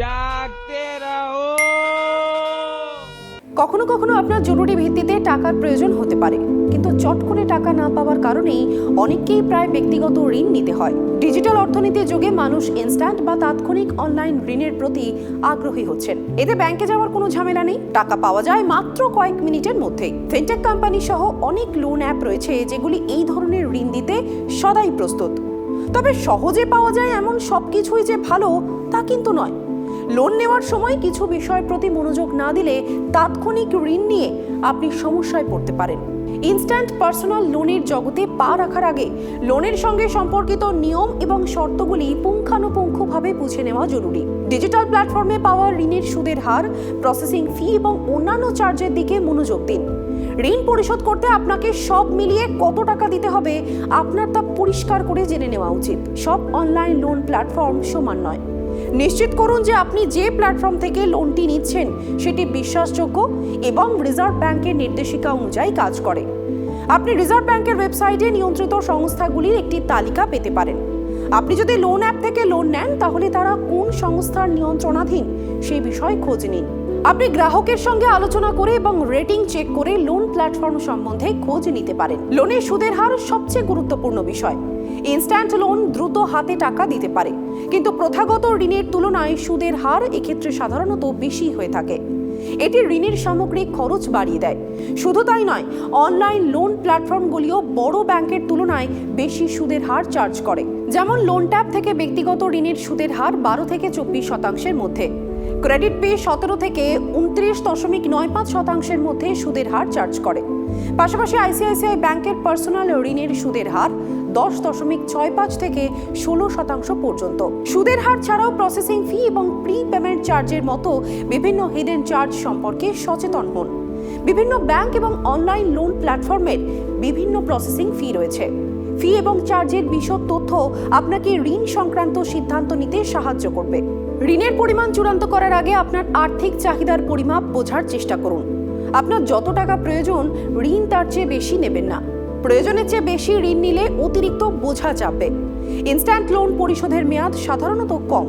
জাগতে রহো। কখনো কখনো আপনার জরুরি ভিত্তিতে টাকার প্রয়োজন হতে পারে, কিন্তু চট করে টাকা না পাওয়ার কারণেই অনেককেই প্রায় ব্যক্তিগত ঋণ নিতে হয়। ডিজিটাল অর্থনীতির যুগে মানুষ ইনস্ট্যান্ট বা তাৎক্ষণিক অনলাইন ঋণের প্রতি আগ্রহী হচ্ছেন। এতে ব্যাংকে যাওয়ার কোনো ঝামেলা নেই। টাকা পাওয়া যায় মাত্র কয়েক মিনিটের মধ্যেই। ফিনটেক কোম্পানি সহ অনেক লোন অ্যাপ রয়েছে, যেগুলি এই ধরনের ঋণ দিতে সদাই প্রস্তুত। তবে সহজে পাওয়া যায় এমন সব কিছুই যে ভালো তা কিন্তু নয়। লোন নেওয়ার সময় কিছু বিষয়ের প্রতি মনোযোগ না দিলে তাৎক্ষণিক ঋণ নিয়ে আপনি সমস্যায় পড়তে পারেন। ইনস্ট্যান্ট পার্সোনাল লোনের জগতে পা রাখার আগে লোনের সঙ্গে সম্পর্কিত নিয়ম এবং শর্তগুলি পুঙ্খানুপুঙ্খভাবে বুঝে নেওয়া জরুরি। ডিজিটাল প্ল্যাটফর্মে পাওয়া ঋণের সুদের হার প্রসেসিং ফি এবং অন্যান্য চার্জের দিকে মনোযোগ দিন। ঋণ পরিশোধ করতে আপনাকে সব মিলিয়ে কত টাকা দিতে হবে আপনার তা পরিষ্কার করে জেনে নেওয়া উচিত। সব অনলাইন লোন প্ল্যাটফর্ম সমান নয়। নিশ্চিত করুন যে আপনি যে প্ল্যাটফর্ম থেকে লোনটি নিচ্ছেন, সেটি বিশ্বাসযোগ্য এবং রিজার্ভ ব্যাংকের নির্দেশিকা অনুযায়ী কাজ করে। আপনি রিজার্ভ ব্যাংকের ওয়েবসাইটে নিয়ন্ত্রিত সংস্থাগুলির একটি তালিকা পেতে পারেন। আপনি যদি লোন অ্যাপ থেকে লোন নেন, তাহলে তারা কোন সংস্থার নিয়ন্ত্রণাধীন সেই বিষয়ে খোঁজ নিন। আপনি গ্রাহকের সঙ্গে আলোচনা করে এবং রেটিং চেক করে লোন প্ল্যাটফর্ম সম্বন্ধে খোঁজ নিতে পারেন। লোনের সুদের হার সবচেয়ে গুরুত্বপূর্ণ বিষয়। ইনস্ট্যান্ট লোন দ্রুত হাতে টাকা দিতে পারে। কিন্তু প্রথাগত ঋণের তুলনায় সুদের হার এক্ষেত্রে সাধারণত বেশি হয়ে থাকে। এটি ঋণের সামগ্রিক খরচ বাড়িয়ে দেয়। শুধু তাই নয়, অনলাইন লোন প্ল্যাটফর্মগুলিও বড় ব্যাংকের তুলনায় বেশি সুদের হার চার্জ করে। যেমন লোন ট্যাব থেকে ব্যক্তিগত ঋণের সুদের হার বারো থেকে চব্বিশ শতাংশের মধ্যে। ক্রেডিট পে সতেরো থেকে উনত্রিশ দশমিক নয় পাঁচ শতাংশের মধ্যে সুদের হার চার্জ করে। পাশাপাশি আইসিআইসিআই ব্যাংকের পার্সোনাল ঋণের সুদের হার দশ দশমিক ছয় পাঁচ থেকে ষোলো শতাংশ পর্যন্ত। সুদের হার ছাড়াও প্রসেসিং ফি এবং প্রি পেমেন্ট চার্জের মতো বিভিন্ন হিডেন চার্জ সম্পর্কে সচেতন হন। বিভিন্ন ব্যাংক এবং অনলাইন লোন প্ল্যাটফর্মের বিভিন্ন প্রসেসিং ফি রয়েছে। ফি এবং চার্জের বিশদ তথ্য আপনাকে ঋণ সংক্রান্ত সিদ্ধান্ত নিতে সাহায্য করবে। ঋণের পরিমাণ চূড়ান্ত করার আগে আপনার আর্থিক চাহিদার পরিমাপ বোঝার চেষ্টা করুন। আপনার যত টাকা প্রয়োজন, ঋণ তার চেয়ে বেশি নেবেন না। প্রয়োজনের চেয়ে বেশি ঋণ নিলে অতিরিক্ত বোঝা চাপবে ইনস্ট্যান্ট লোন পরিশোধের মেয়াদ সাধারণত কম,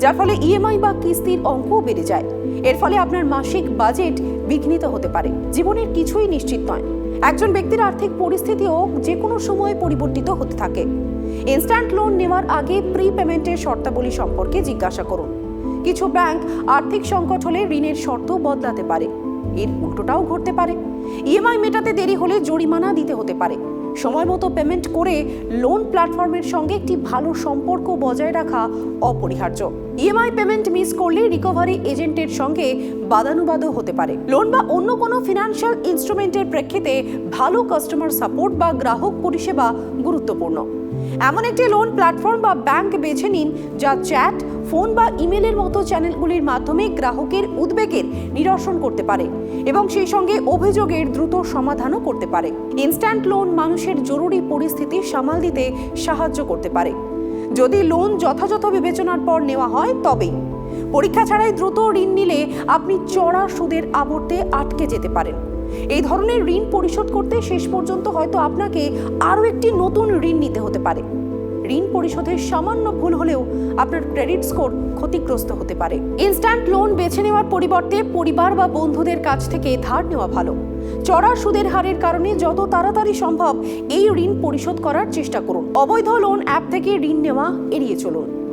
যার ফলে ইএমআই বা কিস্তির অঙ্কও বেড়ে যায়। এর ফলে আপনার মাসিক বাজেট বিঘ্নিত হতে পারে। জীবনের কিছুই নিশ্চিত নয়। একজন ব্যক্তির আর্থিক পরিস্থিতিও যে কোনো সময় পরিবর্তিত হতে থাকে। ইনস্ট্যান্ট লোন নেওয়ার আগে প্রি পেমেন্টের শর্তাবলী সম্পর্কে জিজ্ঞাসা করুন। কিছু ব্যাংক আর্থিক সংকট হলে ঋণের শর্ত বদলাতে পারে। এর উল্টোটাও ঘটতে পারে। ইএমআই মেটাতে দেরি হলে জরিমানা দিতে হতে পারে। সময় মতো পেমেন্ট করে লোন প্ল্যাটফর্মের সঙ্গে একটি ভালো সম্পর্ক বজায় রাখা অপরিহার্য। ইএমআই পেমেন্ট মিস করলে রিকভারি এজেন্টের সঙ্গে বাদানুবাদও হতে পারে। লোন বা অন্য কোনো ফিনান্সিয়াল ইনস্ট্রুমেন্টের প্রেক্ষিতে ভালো কাস্টমার সাপোর্ট বা গ্রাহক পরিষেবা গুরুত্বপূর্ণ। এমন একটি লোন প্ল্যাটফর্ম বা ব্যাংক বেছে নিন যা চ্যাট ফোন বা ইমেলের মতো চ্যানেলগুলির মাধ্যমে গ্রাহকের উদ্বেগের নিরসন করতে পারে এবং সেই সঙ্গে অভিযোগের দ্রুত সমাধানও করতে পারে। ইনস্ট্যান্ট লোন মানুষের জরুরি পরিস্থিতি সামাল দিতে সাহায্য করতে পারে। যদি লোন যথাযথ বিবেচনার পর নেওয়া হয়, তবেই। পরীক্ষা ছাড়াই দ্রুত ঋণ নিলে আপনি চড়া সুদের আবর্তে আটকে যেতে পারেন। এই ধরনের ঋণ পরিশোধ করতে শেষ পর্যন্ত হয়তো আপনাকে আরও একটি নতুন ঋণ নিতে হতে পারে। ঋণ পরিশোধের সামান্য ভুল হলেও আপনার ক্রেডিট স্কোর ক্ষতিগ্রস্ত হতে পারে। ইনস্ট্যান্ট লোন বেছে নেওয়ার পরিবর্তে পরিবার বা বন্ধুদের কাছ থেকে ধার নেওয়া ভালো। চড়া সুদের হারের কারণে যত তাড়াতাড়ি সম্ভব এই ঋণ পরিশোধ করার চেষ্টা করুন। অবৈধ লোন অ্যাপ থেকে ঋণ নেওয়া এড়িয়ে চলুন।